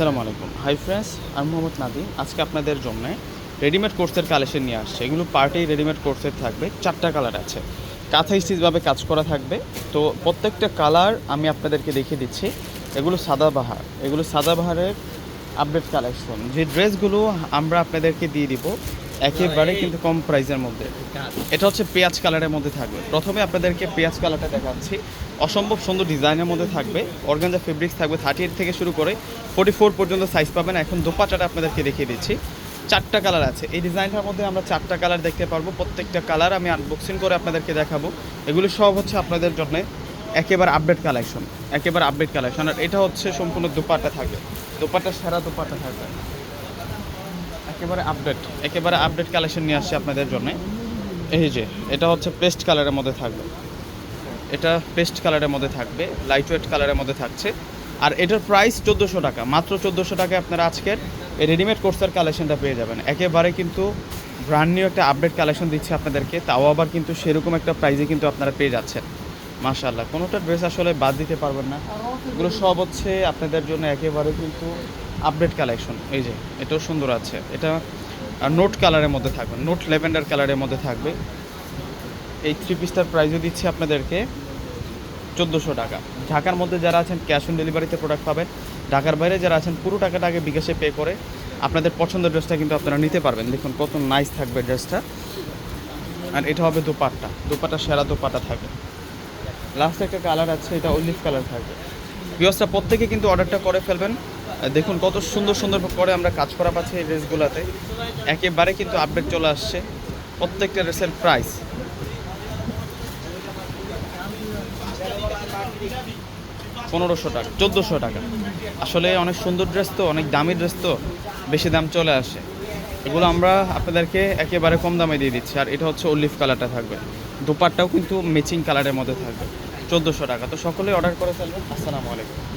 আসসালামু আলাইকুম। Hi friends আমি মোহাম্মদ নাদিম আজকে আপনাদের জন্য রেডিমেড কোর্সের কালেকশন নিয়ে আসছে। এগুলো পার্টি রেডিমেড কোর্সের থাকবে। চারটা কালার আছে। কাঁথা স্টিচভাবে কাজ করা থাকবে। তো প্রত্যেকটা কালার আমি আপনাদেরকে দেখিয়ে দিচ্ছি। এগুলো সাদাবাহার এগুলো সাদাবাহারের আপডেট কালেকশন যে ড্রেসগুলো আমরা আপনাদেরকে দিয়ে দিব একেবারে কিন্তু কম প্রাইসের মধ্যে। এটা হচ্ছে পেঁয়াজ কালারের মধ্যে থাকবে। প্রথমে আপনাদেরকে পেঁয়াজ কালারটা দেখাচ্ছি। অসম্ভব সুন্দর ডিজাইনের মধ্যে থাকবে। অর্গানজা ফেব্রিক্স থাকবে থার্টি এইট থেকে শুরু করে ফোর্টি ফোর পর্যন্ত সাইজ পাবেন। এখন দোপাটাটা আপনাদেরকে দেখিয়ে দিচ্ছি। চারটা কালার আছে। এই ডিজাইনটার মধ্যে আমরা চারটা কালার দেখতে পারব। প্রত্যেকটা কালার আমি আনবক্সিং করে আপনাদেরকে দেখাবো। এগুলো সব হচ্ছে আপনাদের জন্য একেবারে আপডেট কালেকশন একেবারে আপডেট কালেকশন আর এটা হচ্ছে সম্পূর্ণ দোপাট্টা থাকবে। দোপাট্টা, সেরা দোপাট্টা থাকবে। একেবারে আপডেট একেবারে আপডেট কালেকশন নিয়ে আসছি আপনাদের জন্য। এই যে, এটা হচ্ছে পেস্ট কালারের মধ্যে থাকবে। এটা পেস্ট কালারের মধ্যে থাকবে লাইট ওয়েট কালারের মধ্যে থাকছে। আর এটার প্রাইস চোদ্দোশো টাকা, মাত্র চোদ্দোশো টাকায় আপনারা আজকের এই রেডিমেড কোর্সের কালেকশনটা পেয়ে যাবেন। একেবারে কিন্তু ব্র্যান্ড নিউ একটা আপডেট কালেকশন দিচ্ছে আপনাদেরকে, তাও আবার কিন্তু সেরকম একটা প্রাইজে কিন্তু আপনারা পেয়ে যাচ্ছেন। মাশাল্লাহ কোনোটা ড্রেস আসলে বাদ দিতে পারবেন না। এগুলো সব হচ্ছে আপনাদের জন্য একেবারে কিন্তু আপডেট কালেকশন এই যে, এটাও সুন্দর আছে। এটা নোট কালারের মধ্যে থাকবে। নোট লেভেন্ডার কালারের মধ্যে থাকবে। এই থ্রি পিসটার প্রাইসও দিচ্ছি আপনাদেরকে চোদ্দোশো টাকা। ঢাকার মধ্যে যারা আছেন ক্যাশ অন ডেলিভারিতে প্রোডাক্ট পাবেন। ঢাকার বাইরে যারা আছেন, পুরো টাকাটা আগে বিকাশে পে করে আপনাদের পছন্দের ড্রেসটা কিন্তু আপনারা নিতে পারবেন। দেখুন কত নাইস থাকবে ড্রেসটা আর এটা হবে দোপাট্টা। দোপাট্টা, সেরা দোপাট্টা থাকবে। লাস্ট একটা কালার আছে, এটা অলিভ কালার থাকবে। বিয়সটা প্রত্যেকে কিন্তু অর্ডারটা করে ফেলবেন। দেখুন কত সুন্দর সুন্দর করে আমরা কাজ করা পাচ্ছি এই ড্রেসগুলোতে। একেবারে কিন্তু আপডেট চলে আসছে প্রত্যেকটা ড্রেসের প্রাইস পনেরোশো টাকা, চোদ্দোশো টাকা। আসলে অনেক সুন্দর ড্রেস তো, অনেক দামি ড্রেস তো, বেশি দাম চলে আসে। এগুলো আমরা আপনাদেরকে একেবারে কম দামে দিয়ে দিচ্ছি। আর এটা হচ্ছে অলিভ কালারটা থাকবে। দুপারটাও কিন্তু ম্যাচিং কালারের মধ্যে থাকবে। চোদ্দোশো টাকা। তো সকলেই অর্ডার করে ফেলবেন। আসসালামু আলাইকুম।